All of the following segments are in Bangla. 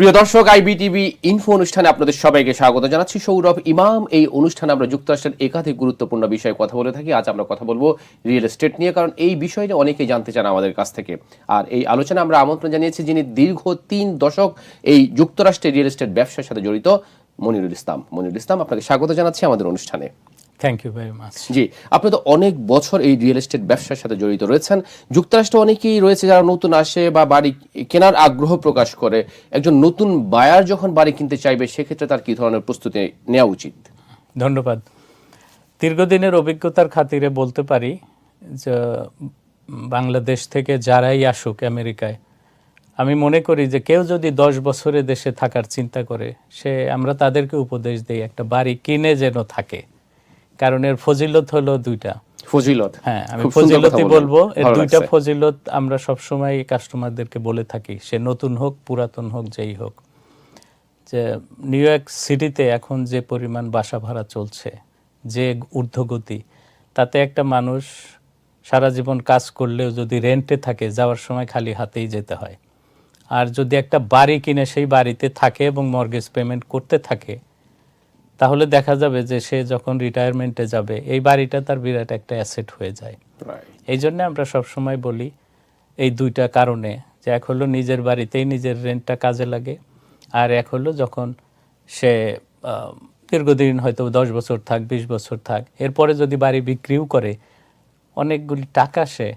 প্রিয় দর্শক আইবিটিভি ইনফো অনুষ্ঠানে আপনাদের সবাইকে স্বাগত জানাচ্ছি। সৌরভ ইমাম, এই অনুষ্ঠানে আমরা যুক্তরাষ্ট্রের একাধিক গুরুত্বপূর্ণ বিষয়ে কথা বলে থাকি। আজ আমরা কথা বলব রিয়েল এস্টেট নিয়ে, কারণ এই বিষয়ে অনেকেই জানতে চান আমাদের কাছ থেকে। আর এই আলোচনা আমরা আমন্ত্রণ জানিয়েছি যিনি দীর্ঘ তিন দশক এই যুক্তরাষ্ট্রের রিয়েল এস্টেট ব্যবসার সাথে জড়িত, মনিরুল ইসলাম। মনিরুল ইসলাম, আপনাকে স্বাগত জানাচ্ছি আমাদের অনুষ্ঠানে। Thank you very much ji আপনি তো অনেক বছর এই রিয়েল এস্টেট ব্যবসার সাথে জড়িত রয়েছেন। যুক্তরাষ্ট্রে অনেকেই রয়েছে যারা নতুন আসে বা বাড়ি কেনার আগ্রহ প্রকাশ করে। একজন নতুন বায়ার যখন বাড়ি কিনতে চাইবে সেক্ষেত্রে তার কি ধরনের প্রস্তুতি নেওয়া উচিত? ধন্যবাদ। দীর্ঘদিনের অভিজ্ঞতার খাতিরে বলতে পারি যে বাংলাদেশ থেকে যারাই আসুক আমেরিকায় আমি মনে করি যে কেউ যদি দশ বছরে দেশে থাকার চিন্তা করে সে আমরা তাদেরকে উপদেশ দিই একটা বাড়ি কিনে যেন থাকে। কারণ এর ফজিলত হলো দুইটা। ফজিলত। হ্যাঁ আমি ফজিলতই বলব। এর দুইটা ফজিলত আমরা সবসময় কাস্টমারদেরকে বলে থাকি সে নতুন হোক পুরাতন হোক যেই হোক। যে নিউ ইয়র্ক সিটিতে এখন যে পরিমাণ বাসা ভাড়া চলছে যে ঊর্ধ্বগতি তাতে একটা মানুষ সারা জীবন কাজ করলেও যদি রেন্টে থাকে যাওয়ার সময় খালি হাতেই যেতে হয়। আর যদি একটা বাড়ি কিনে সেই বাড়িতে থাকে এবং মর্গেজ পেমেন্ট করতে থাকে তাহলে দেখা যাবে যে সে যখন রিটায়ারমেন্টে যাবে এই বাড়িটা তার বিরাট একটা অ্যাসেট হয়ে যায়। এই জন্য আমরা সবসময় বলি এই দুইটা কারণে যে এক হলো নিজের বাড়িতেই নিজের রেন্টটা কাজে লাগে আর এক হলো যখন সে দীর্ঘদিন হয়তো দশ বছর থাক বিশ বছর থাক এরপরে যদি বাড়ি বিক্রিও করে অনেকগুলি টাকা সে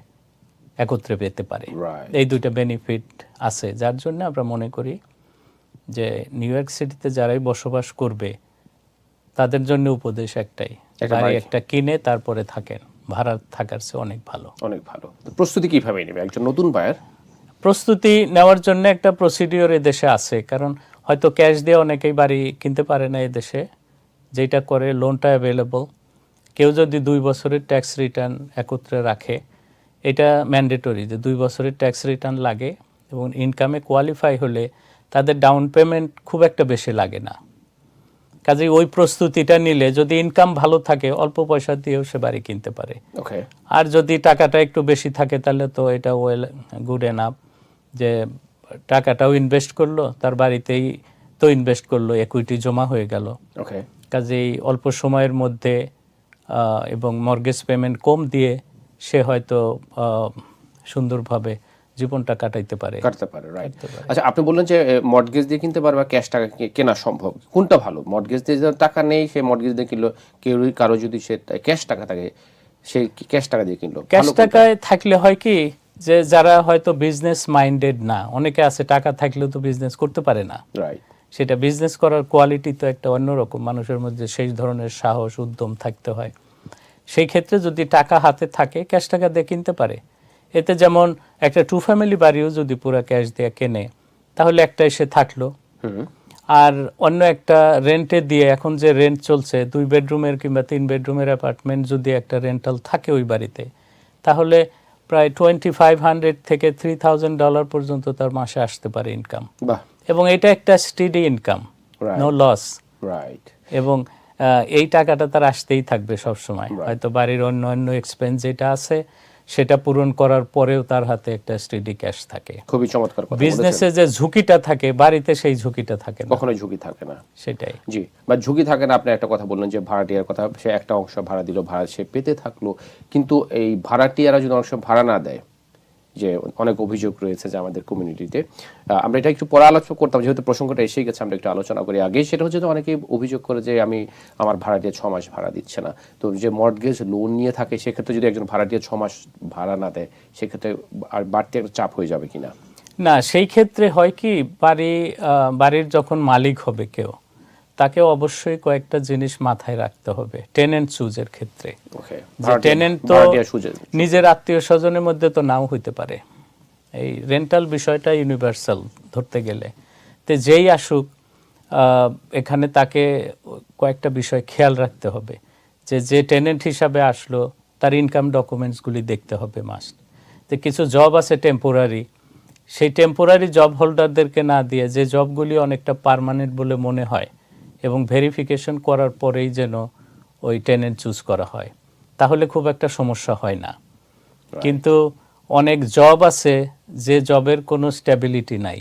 একত্রে পেতে পারে। এই দুইটা বেনিফিট আছে যার জন্য আমরা মনে করি যে নিউ ইয়র্ক সিটিতে যারাই বসবাস করবে তাদের জন্য উপদেশ একটাই একটা বাড়ি বাড়ি। একটা কিনে তারপরে থাকেন। ভাড়া থাকার চেয়ে অনেক ভালো। অনেক ভালো। প্রস্তুতি কীভাবে নেবে? একজন নতুন বায়ার প্রস্তুতি নেওয়ার জন্য একটা প্রসিডিওর দেশে আছে কারণ হয়তো ক্যাশ দিয়ে অনেকেই বাড়ি কিনতে পারে না দেশে। যেটা করে লোনটা অ্যাভেলেবল কেউ যদি দুই বছরের ট্যাক্স রিটার্ন একত্রে রাখে এটা ম্যান্ডেটরি যে দুই বছরের ট্যাক্স রিটার্ন লাগে এবং ইনকামে কোয়ালিফাই হলে তাদের ডাউন পেমেন্ট খুব একটা বেশি লাগে না। কাজেই ওই প্রস্তুতিটা নিলে যদি ইনকাম ভালো থাকে অল্প পয়সা দিয়েও সে বাড়ি কিনতে পারে। আর যদি টাকাটা একটু বেশি থাকে তাহলে তো এটা ওয়েল গুড এনাফ যে টাকাটাও ইনভেস্ট করল তার বাড়িতেই তো ইনভেস্ট করল একুইটি জমা হয়ে গেল। ওকে কাজেই অল্প সময়ের মধ্যে এবং মর্গেজ পেমেন্ট কম দিয়ে সে হয়তো সুন্দরভাবে জীবনটা কাটাইতে পারে। কাটতে পারে রাইট আচ্ছা আপনি বললেন যে মর্টগেজ দিয়ে কিনতে পারবে ক্যাশ টাকা কেনা সম্ভব। কোনটা ভালো? মর্টগেজ দিয়ে টাকা নেই সে মর্টগেজ দিয়ে কিনলো কেউ কারও যদি সে ক্যাশ টাকা থাকে সে ক্যাশ টাকা দিয়ে কিনলো ক্যাশ টাকায় থাকলে হয় কি যে যারা হয়তো বিজনেস মাইন্ডেড না অনেকে আছে টাকা থাকলেও তো বিজনেস করতে পারে না। রাইট সেটা বিজনেস করার কোয়ালিটি তো একটা অন্যরকম মানুষের মধ্যে সেই ধরনের সাহস উদ্যম থাকতে হয়। সেই ক্ষেত্রে যদি টাকা হাতে থাকে ক্যাশ টাকা দিয়ে কিনতে পারে। এতে যেমন একটা টু ফ্যামিলি বাড়িও যদি পুরো ক্যাশ দিয়ে কেনে তাহলে একটা এসে থাকল। আর অন্য একটা রেন্টে দিয়ে এখন যে রেন্ট চলছে দুই বেডরুমের কিংবা তিন বেডরুমের অ্যাপার্টমেন্ট যদি একটা রেন্টাল থাকে ওই বাড়িতে তাহলে প্রায় টোয়েন্টি ফাইভ হান্ড্রেড থেকে থ্রি থাউজেন্ড ডলার পর্যন্ত তার মাসে আসতে পারে ইনকাম এবং এটা একটা steady income no loss right এবং এই টাকাটা তার আসতেই থাকবে সব সময় হয়তো বাড়ির অন্য অন্য এক্সপেন্স যেটা আছে সেটা পূরণ করার পরেও তার হাতে একটা স্টেডি ক্যাশ থাকে। খুবই চমৎকার কথা বিজনেসে যে ঝুঁকিটা থাকে বাড়িতে সেই ঝুঁকিটা থাকে না। কখনোই ঝুঁকি থাকে না। সেটাই। জি বা ঝুঁকি থাকে না আপনি একটা কথা বললেন যে ভাড়াটিয়ার কথা সে একটা অংশ ভাড়া দিল ভাড়া সে পেতে থাকল। কিন্তু এই ভাড়াটিয়ারা যদি অংশ ভাড়া না দেয় যে অনেক অভিযোগ রয়েছে যে আমাদের কমিউনিটিতে আমরা এটা একটু পরে আলোচনা করতাম, যেহেতু প্রসঙ্গটা এসে গেছে, আমরা একটু আলোচনা করি আগে। সেটা হচ্ছে যে অনেকে অভিযোগ করে যে আমি আমার ভাড়াটিয়া ছ মাস ভাড়া দিচ্ছে না। তো যে মর্টগেজ লোন নিয়ে থাকে, সেক্ষেত্রে যদি একজন ভাড়াটিয়া ছ মাস ভাড়া না দেয়, সেক্ষেত্রে আর বাড়তি একটা চাপ হয়ে যাবে কিনা? না, সেই ক্ষেত্রে হয় কি, বাড়ি বাড়ির যখন মালিক হবে কেউ তাকে অবশ্যই কয়েকটা জিনিস মাথায় রাখতে হবে টেনেন্ট চুজের ক্ষেত্রে। টেনেন্ট তো নিজের আত্মীয় স্বজনের মধ্যে তো নাও হইতে পারে। এই রেন্টাল বিষয়টা ইউনিভার্সাল ধরতে গেলে। তো যেই আসুক এখানে তাকে কয়েকটা বিষয় খেয়াল রাখতে হবে। যে যে টেনেন্ট হিসাবে আসলো তার ইনকাম ডকুমেন্টসগুলি দেখতে হবে মাস্ট তো কিছু জব আছে টেম্পোরারি সেই টেম্পোরারি জব হোল্ডারদেরকে না দিয়ে যে জবগুলি অনেকটা পারমানেন্ট বলে মনে হয় এবং ভেরিফিকেশন করার পরেই যেন ওই টেনেন্ট চুজ করা হয়। তাহলে খুব একটা সমস্যা হয় না। কিন্তু অনেক জব আছে যে জবের কোনো স্ট্যাবিলিটি নাই।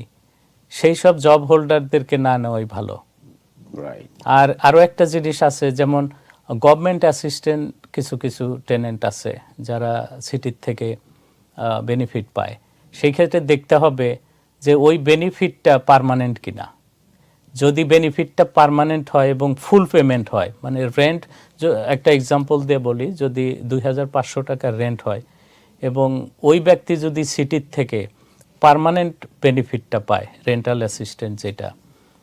সেই সব জব হোল্ডারদেরকে না নেওয়াই ভালো। আর আরও একটা জিনিস আছে যেমন গভর্নমেন্ট অ্যাসিস্ট্যান্ট কিছু কিছু টেনেন্ট আছে যারা সিটির থেকে বেনিফিট পায়। সেই ক্ষেত্রে দেখতে হবে যে ওই বেনিফিটটা পার্মানেন্ট কিনা। যদি বেনিফিটটা পার্মানেন্ট হয় এবং ফুল পেমেন্ট হয় মানে রেন্ট একটা এক্সাম্পল দিয়ে বলি, যদি দুই হাজার পাঁচশো টাকার রেন্ট হয় এবং ওই ব্যক্তি যদি সিটির থেকে পার্মানেন্ট বেনিফিটটা পায় রেন্টাল অ্যাসিস্ট্যান্ট যেটা,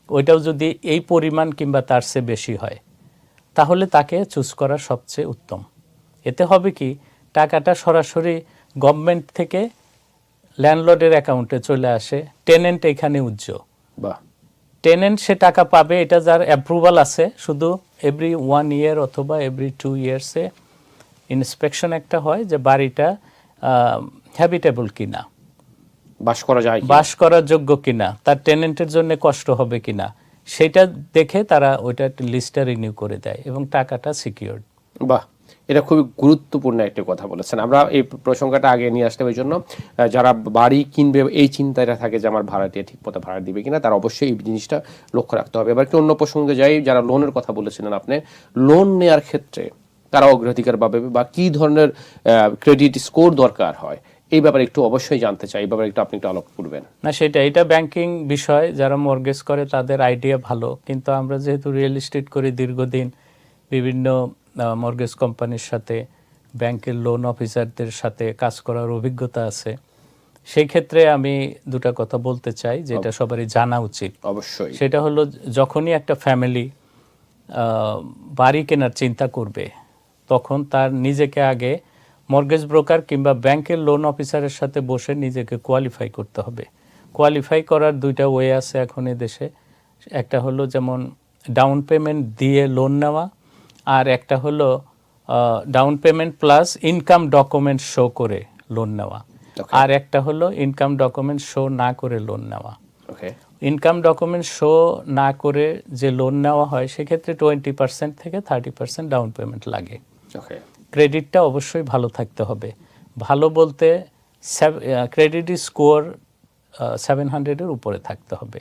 ওইটাও যদি এই পরিমাণ কিংবা তার চেয়ে বেশি হয়, তাহলে তাকে চুজ করা সবচেয়ে উত্তম। এতে হবে কি, টাকাটা সরাসরি গভর্নমেন্ট থেকে ল্যান্ডলর্ডের অ্যাকাউন্টে চলে আসে টেনেন্ট এখানে উজ্জ্বল। বাহ। টেনেন্ট সে টাকা পাবে এটা যার অ্যাপ্রুভাল আছে শুধু এভরি ওয়ান ইয়ার অথবা এভরি টু ইয়ার্সে ইন্সপেকশন একটা হয় যে বাড়িটা হ্যাবিটেবল কিনা। বাস করা যায় বাস করার যোগ্য কিনা তার টেনেন্টের জন্য কষ্ট হবে কিনা সেটা দেখে তারা ওইটা লিস্টটা রিনিউ করে দেয় এবং টাকাটা সিকিউরড বাহ। এটা খুবই গুরুত্বপূর্ণ একটা কথা বলেছেন। আমরা এই প্রসঙ্গটা আগে নিয়ে আসতে ওই জন্য যারা বাড়ি কিনবে এই চিন্তাটা থাকে যে আমার ভাড়াটিয়া ঠিক মতো ভাড়া দিবে কিনা, তার অবশ্যই এই জিনিসটা লক্ষ্য রাখতে হবে। এবার একটু অন্য প্রসঙ্গে যাই, যারা লোনের কথা বলেছিলেন আপনি লোন নেওয়ার ক্ষেত্রে তারা অগ্রাধিকার পাবে বা কি ধরনের ক্রেডিট স্কোর দরকার হয়, এই ব্যাপারে একটু অবশ্যই জানতে চাই। এই ব্যাপারে একটু আপনি একটু আলোক করবেন। না সেটা এটা ব্যাংকিং বিষয়। যারা মর্গেজ করে তাদের আইডিয়া ভালো। কিন্তু আমরা যেহেতু রিয়েল এস্টেট করি দীর্ঘদিন, বিভিন্ন মর্গেজ কোম্পানির সাথে ব্যাংকের লোন অফিসারদের সাথে কাজ করার অভিজ্ঞতা আছে। সেই ক্ষেত্রে আমি দুটা কথা বলতে চাই যেটা সবারই জানা উচিত। অবশ্যই। সেটা হলো যখনই একটা ফ্যামিলি বাড়ি কেনার চিন্তা করবে তখন তার নিজেকে আগে মর্গেজ ব্রোকার কিংবা ব্যাংকের লোন অফিসারের সাথে বসে নিজেকে কোয়ালিফাই করতে হবে। কোয়ালিফাই করার দুইটা ওয়ে আছে এখন এ দেশে। একটা হলো যেমন ডাউন পেমেন্ট দিয়ে লোন নেওয়া আর একটা হলো down payment plus income document show করে লোন নেওয়া। আর একটা হলো ইনকাম ডকুমেন্ট শো না করে লোন নেওয়া। ইনকাম ডকুমেন্ট শো না করে যে লোন নেওয়া হয় সেক্ষেত্রে টোয়েন্টি পার্সেন্ট থেকে থার্টি পার্সেন্ট ডাউন পেমেন্ট লাগে। ক্রেডিটটা অবশ্যই ভালো থাকতে হবে। ভালো বলতে ক্রেডিট স্কোর সেভেন হান্ড্রেডের উপরে থাকতে হবে।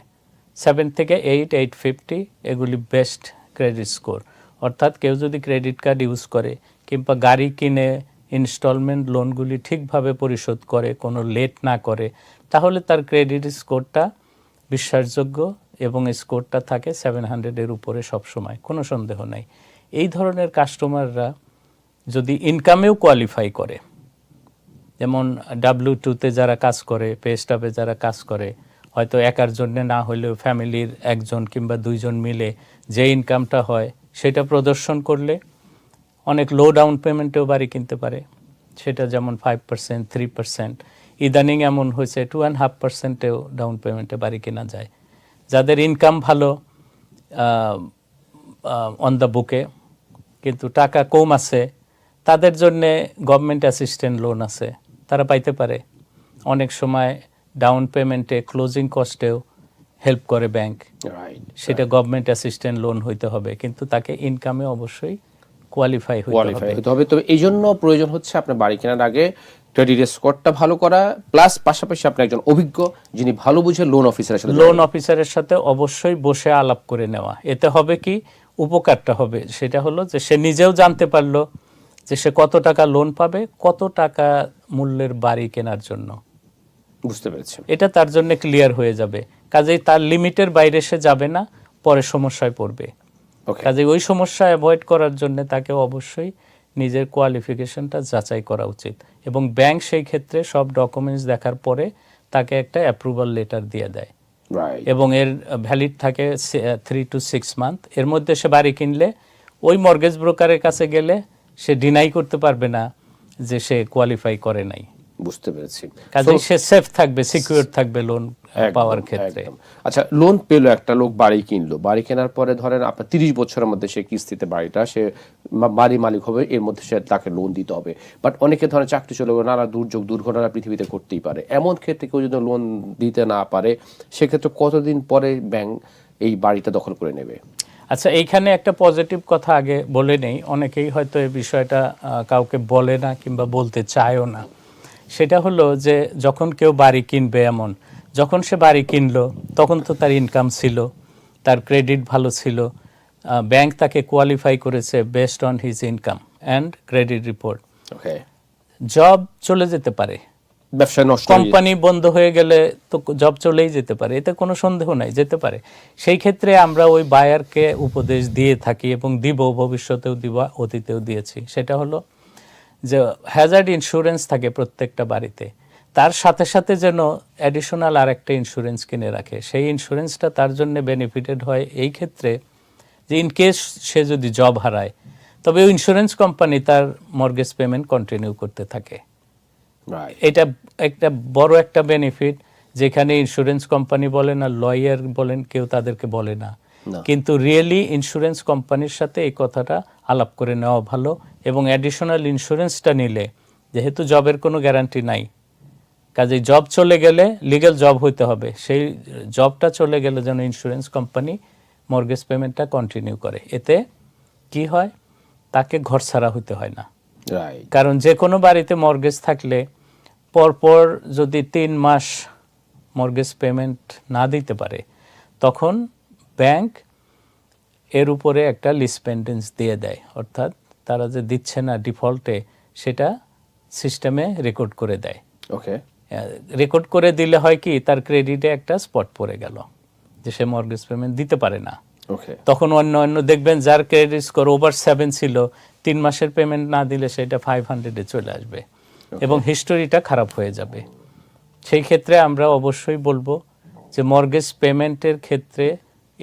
সেভেন থেকে এইট এইট ফিফটি এগুলি বেস্ট ক্রেডিট স্কোর অর্থাৎ কেউ যদি ক্রেডিট কার্ড ইউজ করে কিংবা গাড়ি কিনে ইনস্টলমেন্ট লোনগুলি ঠিকভাবে পরিশোধ করে, কোনো লেট না করে, তাহলে তার ক্রেডিট স্কোরটা বিশ্বাসযোগ্য এবং স্কোরটা থাকে সেভেন হান্ড্রেডের উপরে সবসময়, কোনো সন্দেহ নাই। এই ধরনের কাস্টমাররা যদি ইনকামেও কোয়ালিফাই করে, যেমন ডাব্লিউ টুতে যারা কাজ করে পে স্টাফে যারা কাজ করে, হয়তো একার জন্য না হলেও ফ্যামিলির একজন কিংবা দুইজন মিলে যে ইনকামটা হয় সেটা প্রদর্শন করলে অনেক লো ডাউন পেমেন্টেও বাড়ি কিনতে পারে। সেটা যেমন ফাইভ পার্সেন্ট থ্রি পার্সেন্ট ইদানিং এমন হয়েছে টু অ্যান্ড হাফ পার্সেন্টেও ডাউন পেমেন্টে বাড়ি কেনা যায়। যাদের ইনকাম ভালো অন দ্য বুকে কিন্তু টাকা কম আছে, তাদের জন্যে গভর্নমেন্ট অ্যাসিস্ট্যান্ট লোন আছে। তারা পাইতে পারে। অনেক সময় ডাউন পেমেন্টে ক্লোজিং কস্টেও হেল্প করে ব্যাংক সেটা গভর্নমেন্ট অ্যাসিস্ট্যান্ট লোন হইতে হবে কিন্তু তাকে ইনকামে অবশ্যই কোয়ালিফাই হইতে হবে। তবে এই জন্য প্রয়োজন হচ্ছে আপনার বাড়ি কেনার আগে ক্রেডিট স্কোরটা ভালো করা প্লাস পাশাপাশি আপনি একজন অভিজ্ঞ যিনি ভালো বুঝে লোন অফিসারের সাথে লোন অফিসারের সাথে অবশ্যই বসে আলাপ করে নেওয়া। এতে হবে কি? উপকারটা হবে। সেটা হলো যে সে নিজেও জানতে পারল যে সে কত টাকা লোন পাবে কত টাকা মূল্যের বাড়ি কেনার জন্য। বুঝতে পেরেছি। এটা তার জন্য ক্লিয়ার হয়ে যাবে। কাজেই তার লিমিটের বাইরে সে যাবে না পরে সমস্যায় পড়বে। ওকে কাজে ওই সমস্যা অ্যাভয়েড করার জন্য তাকে অবশ্যই নিজের কোয়ালিফিকেশনটা যাচাই করা উচিত। এবং ব্যাংক সেই ক্ষেত্রে সব ডকুমেন্টস দেখার পরে তাকে একটা অ্যাপ্রুভাল লেটার দিয়ে দেয়। এবং এর ভ্যালিড থাকে থ্রি টু সিক্স মান্থ এর মধ্যে সে বাড়ি কিনলে ওই মর্গেজ ব্রোকারের কাছে গেলে সে ডিনাই করতে পারবে না যে সে কোয়ালিফাই করে নাই। বুঝতে পেরেছি। কাজে সে সেফ থাকবে সিকিউর থাকবে লোন পাওয়ার ক্ষেত্রে। আচ্ছা লোন পেল একটা লোক বাড়ি কিনলো। বাড়ি কেনার পরে ধরেন আপনার তিরিশ বছরের মধ্যে সে কিস্তিতে বাড়িটা সে বাড়ি মালিক হবে এর মধ্যে সে তাকে লোন দিতে হবে। বাট অনেকে ধরেন চাকরি চলে গেলো নানা দুর্যোগ দুর্ঘটনা পৃথিবীতে করতেই পারে। এমন ক্ষেত্রে কেউ যদি লোন দিতে না পারে সেক্ষেত্রে কতদিন পরে ব্যাংক এই বাড়িটা দখল করে নেবে? আচ্ছা এইখানে একটা পজিটিভ কথা আগে বলে নেই। অনেকেই হয়তো এই বিষয়টা কাউকে বলে না কিংবা বলতে চায়ও না। সেটা হলো যে যখন কেউ বাড়ি কিনবে এমন যখন সে বাড়ি কিনলো তখন তো তার ইনকাম ছিল তার ক্রেডিট ভালো ছিল ব্যাংক তাকে কোয়ালিফাই করেছে based on his income and credit report okay job চলে যেতে পারে। ব্যবসা নষ্ট কোম্পানি বন্ধ হয়ে গেলে তো জব চলেই যেতে পারে এতে কোনো সন্দেহ নাই যেতে পারে। সেই ক্ষেত্রে আমরা ওই বায়ারকে উপদেশ দিয়ে থাকি এবং দিব ভবিষ্যতেও দিব অতীতেও দিয়েছি। সেটা হলো যে হ্যাজার্ড ইন্স্যুরেন্স থাকে প্রত্যেকটা বাড়িতে তার সাথে সাথে যেন অ্যাডিশনাল আর একটা ইন্স্যুরেন্স কিনে রাখে। সেই ইন্স্যুরেন্সটা তার জন্য বেনিফিটেড হয় এই ক্ষেত্রে যে ইন কেস সে যদি জব হারায় তবে ওই ইন্স্যুরেন্স কোম্পানি তার মর্গেজ পেমেন্ট কন্টিনিউ করতে থাকে। এটা একটা বড় একটা বেনিফিট যেখানে ইন্স্যুরেন্স কোম্পানি বলেন আর লয়ার বলেন কেউ তাদেরকে বলে না। না। কিন্তু রিয়েলি ইন্স্যুরেন্স কোম্পানির সাথে এই কথাটা আলাপ করে নেওয়া ভালো। এবং অ্যাডিশনাল ইন্স্যুরেন্সটা নিলে যেহেতু জবের কোনো গ্যারান্টি নাই কাজে জব চলে গেলে লিগ্যাল জব হইতে হবে। সেই জবটা চলে গেলে যেন ইন্স্যুরেন্স কোম্পানি মর্গেজ পেমেন্টটা কন্টিনিউ করে। এতে কি হয়? তাকে ঘর ছাড়া হইতে হয় না। কারণ যে কোনো বাড়িতে মর্গেজ থাকলে পরপর যদি তিন মাস মর্গেজ পেমেন্ট না দিতে পারে তখন ব্যাংক এর উপরে একটা লিসপেন্ডেন্স দিয়ে দেয়। অর্থাৎ তারা যে দিচ্ছে না ডিফল্টে সেটা সিস্টেমে রেকর্ড করে দেয়। ওকে রেকর্ড করে দিলে হয় কি তার ক্রেডিটে একটা স্পট পড়ে গেল যে সে মর্গেজ পেমেন্ট দিতে পারে না। Okay. তখন অন্য অন্য দেখবেন যার ক্রেডিট স্কোর ওভার সেভেন ছিল তিন মাসের পেমেন্ট না দিলে সেটা ফাইভ হান্ড্রেডে চলে আসবে। এবং হিস্টোরিটা খারাপ হয়ে যাবে। সেই ক্ষেত্রে আমরা অবশ্যই বলব যে মর্গেজ পেমেন্টের ক্ষেত্রে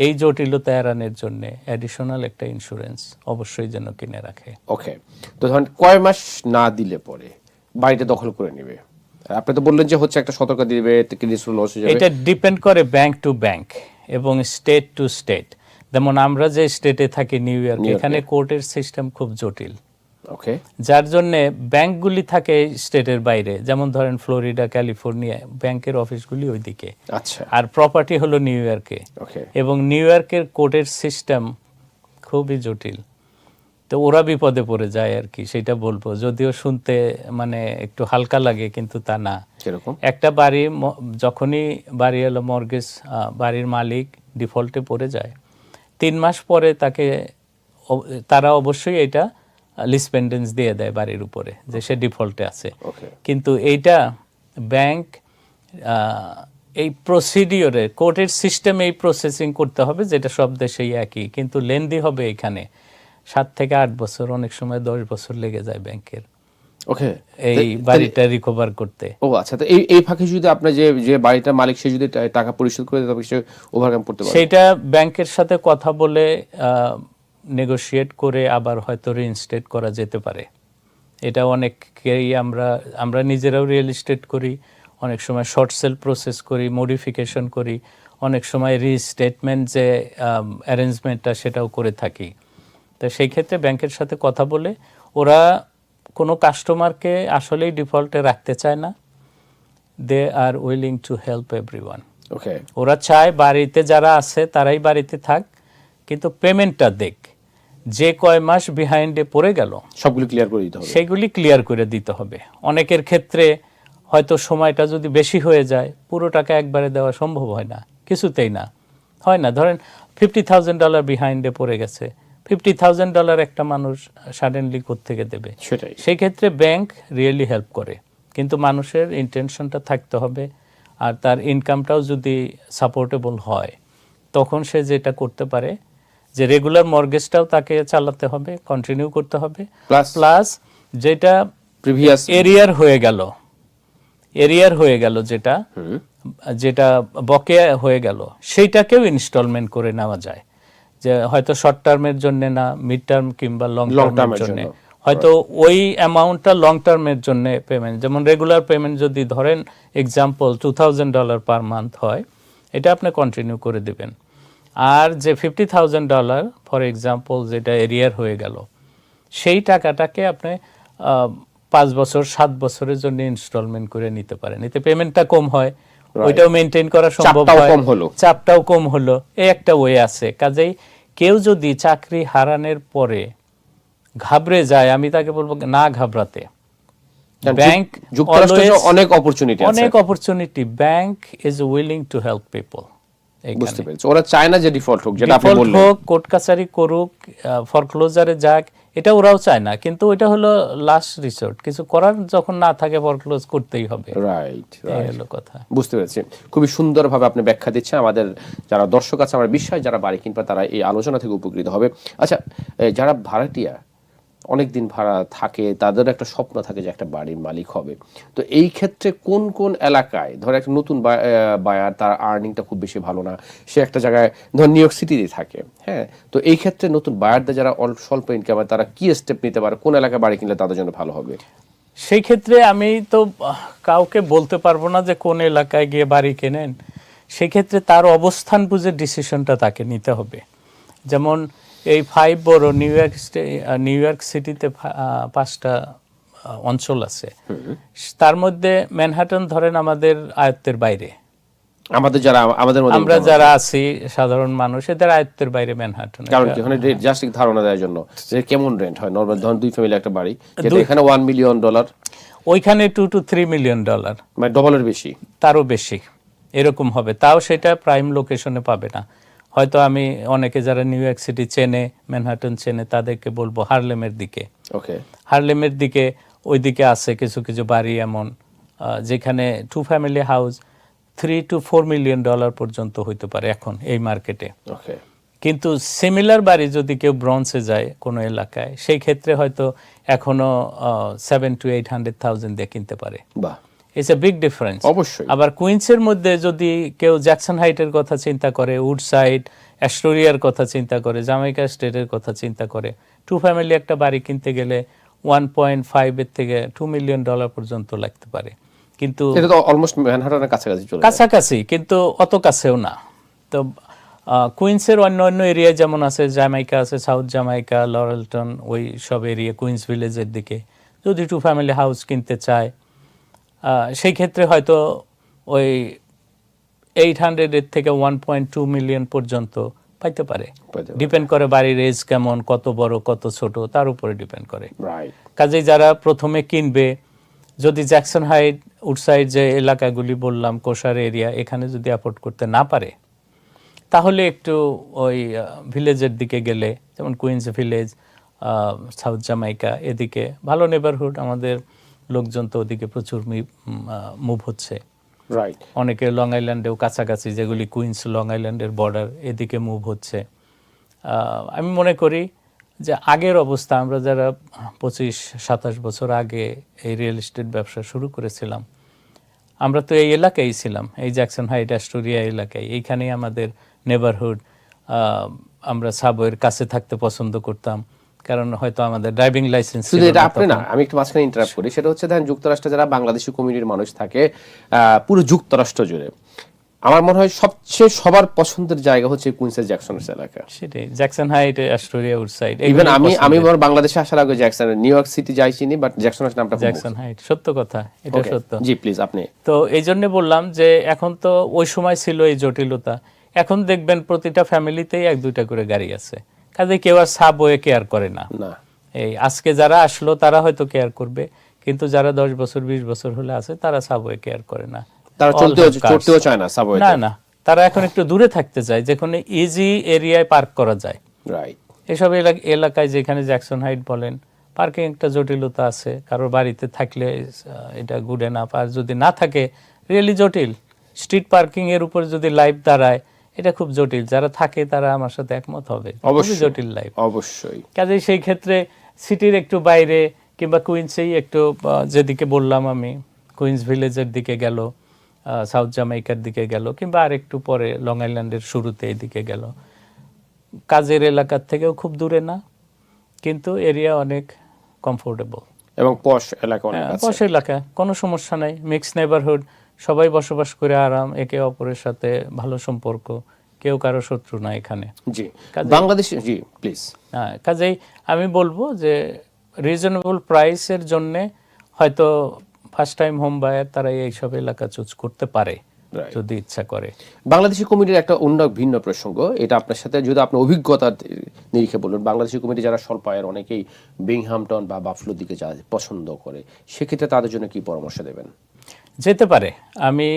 এই জটিলতা এড়ানোর জন্য অ্যাডিশনাল একটা ইন্স্যুরেন্স অবশ্যই যেন কিনে রাখে। ওকে তো ধরেন কয় মাস না দিলে পরে বাড়িটা দখল করে নেবে? আপনি তো বললেন যে হচ্ছে একটা সতর্ক দিবে লস হয়ে যাবে। এটা ডিপেন্ড করে ব্যাংক টু ব্যাংক এবং স্টেট টু স্টেট যেমন আমরা যে স্টেটে থাকি নিউ ইয়র্কে। এখানে কোর্টের সিস্টেম খুব জটিল। ওকে যার জন্য ব্যাংকগুলি থাকে স্টেটের বাইরে যেমন ধরেন ফ্লোরিডা ক্যালিফোর্নিয়া ব্যাংকের অফিসগুলি ওইদিকে। আচ্ছা। আর প্রপার্টি হলো নিউ ইয়র্কে। ওকে এবং নিউ ইয়র্কের কোর্টের সিস্টেম খুবই জটিল। তো ওরা বিপদে পড়ে যায় আর কি সেটা বলব। যদিও শুনতে মানে একটু হালকা লাগে কিন্তু তা না। একটা বাড়ি যখনই বাড়ি এলো মর্গেজ বাড়ির মালিক ডিফল্টে পড়ে যায়। তিন মাস পরে তাকে তারা অবশ্যই এটা লিসপেন্ডেন্স দিয়ে দেয় বাড়ির উপরে যে সে ডিফল্টে আছে। কিন্তু এইটা ব্যাংক এই প্রসিডিওরে কোর্টের সিস্টেমে এই প্রসেসিং করতে হবে যেটা সব দেশেই একই। কিন্তু লেন্দি হবে এখানে। সাত থেকে আট বছর অনেক সময় দশ বছর লেগে যায় ব্যাংকের ওকে এই বাড়িটা রিকভার করতে। ও আচ্ছা। তো এই এই ফাঁকে যদি আপনার যে যে বাড়িটার মালিক সে যদি টাকা পরিশোধ করে তবে সে ওভারকাম করতে পারবে। সেটা ব্যাংকের সাথে কথা বলে নেগোশিয়েট করে আবার হয়তো রিইনস্টেট করা যেতে পারে। এটা অনেককেই আমরা আমরা নিজেরাও রিয়েল এস্টেট করি অনেক সময় শর্ট সেল প্রসেস করি মডিফিকেশন করি অনেক সময় রিস্টেটমেন্ট যে অ্যারেঞ্জমেন্টটা সেটাও করে থাকি। তো সেই ক্ষেত্রে ব্যাংকের সাথে কথা বলে ওরা কোনো কাস্টমারকে আসলেই ডিফল্টে রাখতে চায় না। They are willing to help everyone okay ওরা চায় বাড়িতে যারা আছে তারাই বাড়িতে থাক কিন্তু পেমেন্টটা দেখ। যে কয় মাস বিহাইন্ডে পড়ে গেল সবগুলো ক্লিয়ার করে দিতে হবে। সেগুলি ক্লিয়ার করে দিতে হবে। অনেকের ক্ষেত্রে হয়তো সময়টা যদি বেশি হয়ে যায় পুরো টাকা একবারে দেওয়া সম্ভব হয় না কিছুতেই না। হয় না ধরেন ফিফটি থাউজেন্ড ডলার বিহাইন্ডে পড়ে গেছে ফিফটি থাউজেন্ড ডলার একটা মানুষ সাডেনলি থেকে দেবে? সেটাই। সেই ক্ষেত্রে ব্যাংক রিয়েলি হেল্প করে। কিন্তু মানুষের ইন্টেনশনটা থাকতে হবে আর তার ইনকামটাও যদি সাপোর্টেবল হয় তখন সে যেটা করতে পারে যে রেগুলার মর্গেজটাও তাকে চালাতে হবে কন্টিনিউ করতে হবে। প্লাস প্লাস যেটা প্রিভিয়াস এরিয়ার হয়ে গেল এরিয়ার হয়ে গেল যেটা যেটা বকেয়া হয়ে গেল সেইটাকেও ইনস্টলমেন্ট করে নেওয়া যায়। যে হয়তো শর্ট টার্মের জন্য না মিড টার্ম কিংবা লং টার্মের জন্য। হয়তো ওই অ্যামাউন্টটা লং টার্মের জন্য পেমেন্ট যেমন রেগুলার পেমেন্ট যদি ধরেন example two thousand dollar per month হয় এটা আপনি কন্টিনিউ করে দিবেন। আর যে fifty thousand dollar for example যেটা এরিয়ার হয়ে গেল সেই টাকাটাকে আপনি পাঁচ বছর সাত বছরের জন্য ইনস্টলমেন্ট করে নিতে পারেন। এতে পেমেন্টটা কম হয়। ওইটাও মেনটেন করা সম্ভব চাপটাও হয়। কম হলো। চাপটাও কম হলো। এই একটা ওয়ে আছে। কাজেই কেউ যদি চাকরি হারানোর পরে ঘাবড়ে যায় আমি তাকে বলব না ঘাবড়াতে। ব্যাংক অনেক অপরচুনিটি অনেক opportunity bank is willing to help people বুঝতে পেরেছি। ওরা চায় না যে ডিফল্ট হোক যেটা আপনি বললেন। হোক কোর্ট কাছারি করুক ফরক্লোজারে যাক এটা ওরাও চায় না। কিন্তু ওইটা হলো লাস্ট রিসোর্ট কিছু করার যখন না থাকে ফরক্লোজ করতেই হবে। রাইট হলো কথা। বুঝতে পেরেছি। খুবই সুন্দরভাবে আপনি ব্যাখ্যা দিচ্ছেন। আমাদের যারা দর্শক আছে আমার বিশ্বাস যারা বাড়ি কিনবে তারা এই আলোচনা থেকে উপকৃত হবে। আচ্ছা যারা ভাড়াটিয়া অনেক দিন ভাড়া থাকে, তাদের একটা স্বপ্ন থাকে যে একটা বাড়ির মালিক হবে। তো এই ক্ষেত্রে কোন কোন এলাকায়, ধর একটা নতুন বায়ার তার আর্নিংটা খুব বেশি ভালো না, সে একটা জায়গায়, ধর নিউ ইয়র্ক সিটিতে থাকে হ্যাঁ? তো এই ক্ষেত্রে নতুন বায়ারদের যারা অল্প স্বল্প ইনকাম হয় তারা কি স্টেপ নিতে পারে? কোন এলাকায় বাড়ি কিনলে তাদের জন্য ভালো হবে? সেই ক্ষেত্রে আমি তো কাউকে বলতে পারব না যে কোন এলাকায় গিয়ে বাড়ি কেনেন। সেক্ষেত্রে তার অবস্থান বুঝে ডিসিশনটা তাকে নিতে হবে। যেমন এই ফাইভ বড় নিউ ইয়র্ক নিউ ইয়র্ক সিটিতে পাঁচটা অঞ্চল আছে। তার মধ্যে ম্যানহাটন ধরেন আমাদের আয়ত্তের বাইরে। আমাদের যারা আমাদের আমরা যারা আছি সাধারণ মানুষ এদের আয়ত্তের বাইরে ম্যানহাটন কারণ কি ওখানে জাস্ট ধারণা দেওয়ার জন্য। যে কেমন রেন্ট হয়? নর্মাল ধরুন দুই ফ্যামিলি একটা বাড়ি যেটা এখানে ওয়ান মিলিয়ন ডলার ওইখানে two two three million dollar মানে ডবলের বেশি। তারও বেশি। এরকম হবে। তাও সেটা প্রাইম লোকেশনে পাবে না। হয়তো আমি অনেকে যারা নিউ ইয়র্ক সিটি চেনে ম্যানহাটন চেনে তাদেরকে বলব হারলেমের দিকে। ওকে। হারলেমের দিকে ওই দিকে আছে কিছু কিছু বাড়ি এমন যেখানে two family house three to four million dollar পর্যন্ত হইতে পারে এখন এই মার্কেটে। ওকে। কিন্তু সিমিলার বাড়ি যদি কেউ ব্রঞ্জে যায় কোনো এলাকায় সেই ক্ষেত্রে হয়তো এখনও seven to eight hundred thousand দিয়ে কিনতে পারে। বাহ। ইটস এ বিগ ডিফারেন্স অবশ্যই। আবার কুইন্সের মধ্যে যদি কেউ জ্যাকসন হাইটের কথা চিন্তা করে উড সাইড অ্যাস্টোরিয়ার কথা চিন্তা করে জামাইকা স্টেটের কথা চিন্তা করে টু ফ্যামিলি একটা বাড়ি কিনতে গেলে ওয়ান পয়েন্ট ফাইভের থেকে টু মিলিয়ন ডলার পর্যন্ত লাগতে পারে। কিন্তু এটা তো অলমোস্ট ম্যানহাটনের কাছাকাছি চলে। কাছাকাছি কিন্তু অত কাছেও না। তো কুইন্সের অন্য অন্য এরিয়ায় যেমন আছে জামাইকা আছে সাউথ জামাইকা লরেলটন ওই সব এরিয়া কুইন্স ভিলেজের দিকে। যদি টু ফ্যামিলি হাউস কিনতে চায় সেই ক্ষেত্রে হয়তো ওই এইট হান্ড্রেডের থেকে ওয়ান পয়েন্ট টু মিলিয়ন পর্যন্ত পাইতে পারে। ডিপেন্ড করে বাড়ির এজ কেমন কত বড় কত ছোট তার উপরে ডিপেন্ড করে। কাজেই যারা প্রথমে কিনবে যদি জ্যাকসন হাইট উডসাইড যে এলাকাগুলি বললাম কোষার এরিয়া এখানে যদি অ্যাফোর্ড করতে না পারে তাহলে একটু ওই ভিলেজের দিকে গেলে যেমন কুইন্স ভিলেজ সাউথ জামাইকা এদিকে ভালো নেবারহুড আমাদের লোকজন তো ওদিকে প্রচুর মুভ হচ্ছে। রাইট অনেকে লং আইল্যান্ডেও কাছাকাছি যেগুলি কুইন্স লং আইল্যান্ডের বর্ডার এদিকে মুভ হচ্ছে। আমি মনে করি যে আগের অবস্থা আমরা যারা পঁচিশ সাতাশ বছর আগে এই রিয়েল এস্টেট ব্যবসা শুরু করেছিলাম আমরা তো এই এলাকায় ছিলাম এই জ্যাকসন হাইট অ্যাস্টোরিয়া এলাকায়। এইখানেই আমাদের নেবারহুড আমরা সাবওয়ের কাছে থাকতে পছন্দ করতাম। কারণ হয়তো আমাদের ড্রাইভিং লাইসেন্স শুধু এটা আপনি না আমি একটু মাঝখানে ইন্টারাপ্ট করি। সেটা হচ্ছে দেখেন যুক্তরাষ্ট্রে যারা বাংলাদেশি কমিউনিটির মানুষ থাকে পুরো যুক্তরাষ্ট্র জুড়ে আমার মনে হয় সবচেয়ে সবার পছন্দের জায়গা হচ্ছে কুইন্সের জ্যাকসনের এলাকা। সেটাই Jackson height Astoria Woodside even আমি আমি আমার বাংলাদেশে আসার আগে জ্যাকসন নিউ ইয়র্ক সিটি যাই চিনি বাট জ্যাকসনের নামটা জ্যাকসন হাইট সত্য কথা এটা সত্য। জি প্লিজ আপনি। তো এই জন্য বললাম যে এখন তো ওই সময় ছিল এই জটিলতা এখন দেখবেন প্রতিটা ফ্যামিলিতেই এক দুইটা করে গাড়ি আছে। কাজে কেউ আর সাব কেয়ার করে না। এই আজকে যারা আসলো তারা হয়তো কেয়ার করবে কিন্তু যারা দশ বছর বিশ বছর হলে আছে তারা সাবওয়ে কেয়ার করে না। তারা চলতেও চায় না সাবওয়ে না না। তারা এখন একটু দূরে থাকতে চায় যেখানে ইজি এরিয়ায় পার্ক করা যায়। রাইট এসব এলাক- এলাকায় যেখানে জ্যাকসন হাইট বলেন পার্কিং একটা জটিলতা আছে কারোর বাড়িতে থাকলে এটা গুড এনাফ আর যদি না থাকে রিয়েলি জটিল। স্ট্রিট পার্কিং এর উপর যদি লাইফ দাঁড়ায় এটা খুব জটিল। যারা থাকে তারা আমার সাথে একমত হবে। অবশ্যই। জটিল লাইফ অবশ্যই। কাজেই সেই ক্ষেত্রে সিটির একটু বাইরে কিংবা কুইন্সেই একটু যেদিকে বললাম আমি কুইন্স ভিলেজের দিকে গেল সাউথ জামাইকার দিকে গেল কিংবা আর একটু পরে লং আইল্যান্ডের শুরুতে এদিকে গেল। কাজের এলাকার থেকেও খুব দূরে না কিন্তু এরিয়া অনেক কমফোর্টেবল এবং পশ এলাকা পশ এলাকা কোনো সমস্যা নাই মিক্স নেবারহুড সবাই বসবাস করে আরাম একে অপরের সাথে ভালো সম্পর্ক কেউ কারও শত্রু না এখানে। জি। বাংলাদেশ জি প্লিজ হ্যাঁ কাজেই আমি বলব যে রিজনেবল প্রাইসের জন্যে হয়তো ফার্স্ট টাইম হোম বায়ার তারা এইসব এলাকা চুজ করতে পারে যদি ইচ্ছা করে। বাংলাদেশি কমিটির একটা অন্য ভিন্ন প্রসঙ্গ। এটা আপনার সাথে যদি আপনার অভিজ্ঞতার নিরিখে বলুন বাংলাদেশি কমিটি যারা স্বল্প আয়ের অনেকেই বিংহামটন বা বাফলোর দিকে যায় পছন্দ করে সেক্ষেত্রে তাদের জন্য কি পরামর্শ দেবেন? যেতে পারে। আমি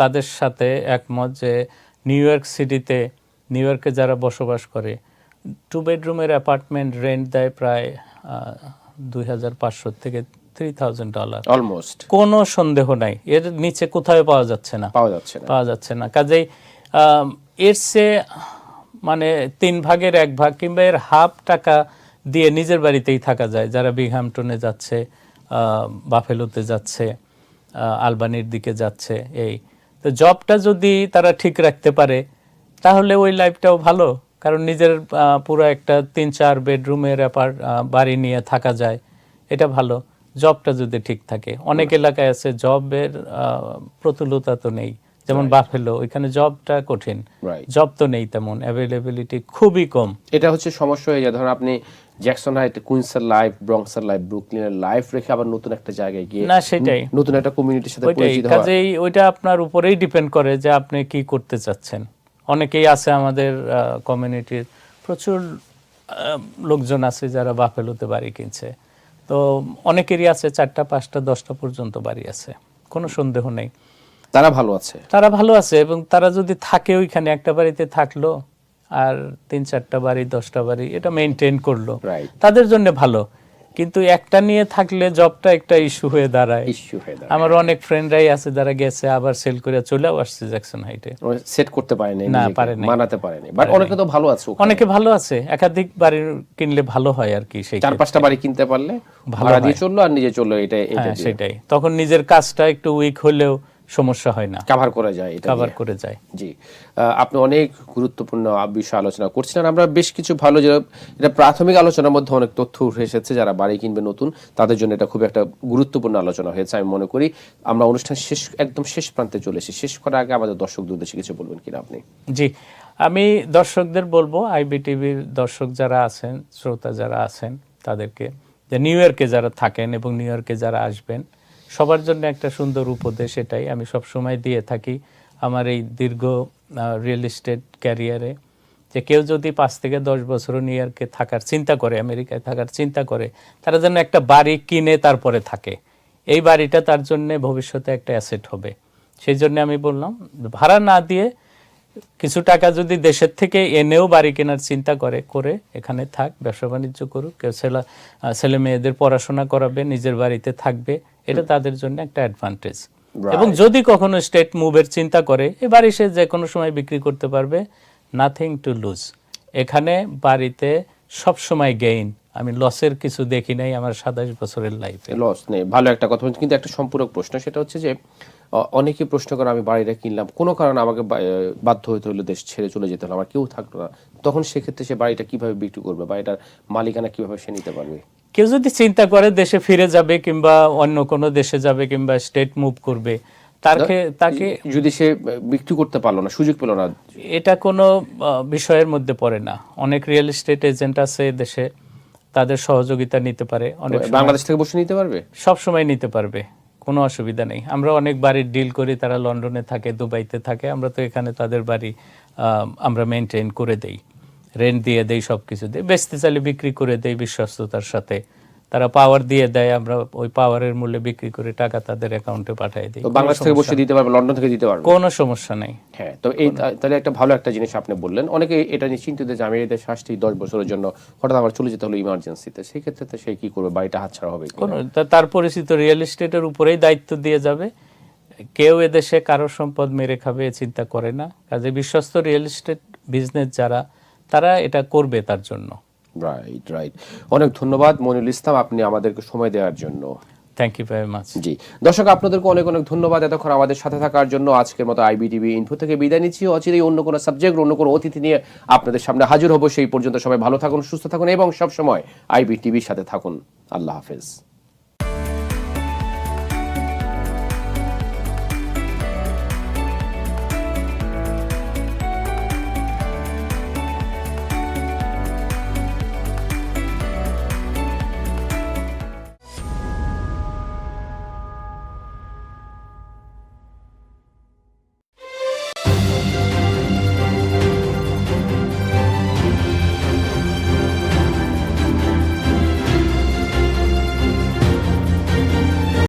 তাদের সাথে একমত যে নিউ ইয়র্ক সিটিতে নিউ ইয়র্কে যারা বসবাস করে টু বেডরুমের অ্যাপার্টমেন্ট রেন্ট দেয় প্রায় দুই হাজার পাঁচশো থেকে থ্রি থাউজেন্ড ডলার অলমোস্ট কোনো সন্দেহ নাই। এর নিচে কোথাও পাওয়া যাচ্ছে না। পাওয়া যাচ্ছে না। পাওয়া যাচ্ছে না। কাজেই এর চেয়ে মানে তিন ভাগের এক ভাগ কিংবা এর হাফ টাকা দিয়ে নিজের বাড়িতেই থাকা যায়। যারা বিঘামটনে যাচ্ছে বাফেলোতে যাচ্ছে আলবানির দিকে যাচ্ছে এই। তো জবটা যদি তারা ঠিক রাখতে পারে তাহলে ওই লাইফটাও ভালো কারণ নিজের পুরো একটা তিন চার বেডরুমের অ্যাপার বাড়ি নিয়ে থাকা যায় এটা ভালো। জবটা যদি ঠিক থাকে অনেক এলাকায় আছে জবের প্রতুলতা তো নেই যেমন বাফেলো ওইখানে জবটা কঠিন। জব তো নেই তেমন অ্যাভেলেবিলিটি খুবই কম। এটা হচ্ছে সমস্যা হয়ে যায়। ধরুন আপনি জ্যাকসন হাইট কুইন্সের লাইফ ব্রংসের লাইফ ব্রুকলিনের লাইফ রেখে আবার নতুন একটা জায়গায় গিয়ে না সেটাই। নতুন একটা কমিউনিটির সাথে পরিচিত হওয়া। কাজেই ওইটা আপনার উপরেই ডিপেন্ড করে যে আপনি কি করতে চাচ্ছেন। অনেকেই আছে আমাদের কমিউনিটির প্রচুর লোকজন আছে যারা বাফেলোতে বাড়ি কিনছে। তো অনেকেরই আছে চারটা পাঁচটা দশটা পর্যন্ত বাড়ি আছে। কোনো সন্দেহ নেই। তারা ভালো আছে। তারা ভালো আছে এবং তারা যদি থাকে ওইখানে একটা বাড়িতে থাকল আর তিন চারটা বাড়ি দশটা বাড়ি এটা মেনটেন করল। তাদের জন্য ভালো। কিন্তু একটা নিয়ে থাকলে জবটা একটা ইস্যু হয়ে দাঁড়ায়। ইস্যু হয়ে দাঁড়ায়। আমার অনেক ফ্রেন্ডরাই আছে যারা গেছে আবার সেল করে চলেও আসছে জ্যাকসন হাইটে সেট করতে পারেনি না, পারে নাই। মানাতে পারেনি বাট অনেকে তো ভালো আছে অনেকে ভালো আছে। একাধিক বাড়ি কিনলে ভালো হয় আর কি সেই চার পাঁচটা বাড়ি কিনতে পারলে ভাড়া দিয়ে চলল আর নিজে চলল এটা এটা হ্যাঁ সেটাই। তখন নিজের কাজটা একটু উইক হলেও সমস্যা হয় না। কভার করা যায় এটা কভার করে যায়। জি। আপনি অনেক গুরুত্বপূর্ণ বিষয় আলোচনা করছিলেন আমরা বেশ কিছু ভালো যে এটা প্রাথমিক আলোচনার মধ্যে অনেক তথ্য উঠে এসেছে যারা বাড়ি কিনবে নতুন তাদের জন্য এটা খুব একটা গুরুত্বপূর্ণ আলোচনা হয়েছে আমি মনে করি। আমরা অনুষ্ঠান শেষ একদম শেষ প্রান্তে চলে এসেছি। শেষ করার আগে আমাদের দর্শকদের উদ্দেশ্যে কিছু বলবেন কিনা আপনি? জি। আমি দর্শকদের বলব আইবিটিভির দর্শক যারা আছেন শ্রোতা যারা আছেন তাদেরকে যে নিউ ইয়র্কে যারা থাকেন এবং নিউ ইয়র্কে যারা আসবেন সবার জন্য একটা সুন্দর উপদেশ এটাই। আমি সব সময় দিয়ে থাকি আমার এই দীর্ঘ রিয়েল এস্টেট ক্যারিয়ারে যে কেউ যদি পাঁচ থেকে দশ বছর নিউ ইয়র্কে থাকার চিন্তা করে, আমেরিকায় থাকার চিন্তা করে, তারা যেন একটা বাড়ি কিনে তারপরে থাকে। এই বাড়িটা তার জন্য ভবিষ্যতে একটা অ্যাসেট হবে। সেই জন্য আমি বললাম, ভাড়া না দিয়ে কিছু টাকা যদি দেশের থেকে এনেও বাড়ি কেনার চিন্তা করে করে এখানে থাক ব্যবসা বাণিজ্য করুক কেউ ছেলে ছেলে মেয়েদের পড়াশোনা করাবে নিজের বাড়িতে থাকবে এটা তাদের জন্য একটা অ্যাডভান্টেজ এবং যদি কখনো স্টেট মুভের চিন্তা করে এ বাড়ি সে যে কোনো সময় বিক্রি করতে পারবে নাথিং টু লুজ এখানে বাড়িতে সব সময় গেইন আমি লসের কিছু দেখি নাই আমার সাতাশ বছরের লাইফে লস নেই। ভালো একটা কথা কিন্তু একটা সম্পূরক প্রশ্ন সেটা হচ্ছে যে অনেকে প্রশ্ন করে আমি বাড়িটা কিনলাম। কোনো কারণে আমাকে বাধ্য হতে হলো দেশ ছেড়ে চলে যেতে হলো। আমার কেউ থাকল না। তখন সেক্ষেত্রে সে বাড়িটা কীভাবে বিক্রি করবে বা এটার মালিকানা কীভাবে সে নিতে পারবে? কেউ যদি চিন্তা করে দেশে ফিরে যাবে কিংবা অন্য কোনো দেশে যাবে কিংবা স্টেট মুভ করবে তাকে তাকে যদি সে বিক্রি করতে পারল না সুযোগ পেল না এটা কোনো বিষয়ের মধ্যে পড়ে না। অনেক রিয়েল এস্টেট এজেন্ট আছে দেশে তাদের সহযোগিতা নিতে পারে। অনেক বাংলাদেশ থেকে বসে নিতে পারবে? সব সময় নিতে পারবে। কোনো অসুবিধা নেই। আমরা অনেক বাড়ির ডিল করি, তারা লন্ডনে থাকে, দুবাইতে থাকে। আমরা তো এখানে তাদের বাড়ি আমরা মেনটেন করে দেই। রেন্ট দিয়ে দেই সব কিছু দিই। বেস্তে চাইলে বিক্রি করে দেই, বিশ্বস্ততার সাথে। তারা পাওয়ার দিয়ে দেয় আমরা ওই পাওয়ারের মূল্যে বিক্রি করে টাকা তাদের অ্যাকাউন্টে পাঠিয়ে দিই। বাংলাদেশ থেকে বসে দিতে পারবে লন্ডন থেকে দিতে পারবে? কোনো সমস্যা নেই। হ্যাঁ তো এই তাহলে একটা ভালো একটা জিনিস আপনি বললেন। অনেকে এটা নিয়ে চিন্তিত যে আমি এই দেশে আসছি দশ বছরের জন্য হঠাৎ আমার চলে যেতে হলো ইমার্জেন্সিতে সেই ক্ষেত্রে তো সে কি করবে বাড়িটা হাতছাড়া হবে কোনো? তার পরিচিত রিয়েল এস্টেটের উপরেই দায়িত্ব দিয়ে যাবে। কেউ এদেশে কারও সম্পদ মেরে খাবে এ চিন্তা করে না। কাজে বিশ্বস্ত রিয়েল এস্টেট বিজনেস যারা তারা এটা করবে তার জন্য। রাইট রাইট অনেক ধন্যবাদ মনিরুল ইসলাম আপনি আমাদেরকে সময় দেওয়ার জন্য। Thank you very much ji. দর্শক আপনাদেরকে অনেক অনেক ধন্যবাদ এতক্ষণ আমাদের সাথে থাকার জন্য। আজকের মতো আইবিটিভি ইনফো থেকে বিদায় নিচ্ছি। অচিরেই অন্য কোনো সাবজেক্ট অন্য কোনো অতিথি নিয়ে আপনাদের সামনে হাজির হব। সেই পর্যন্ত সবাই ভালো থাকুন সুস্থ থাকুন এবং সবসময় আইবিটিভির সাথে থাকুন। আল্লাহ হাফেজ।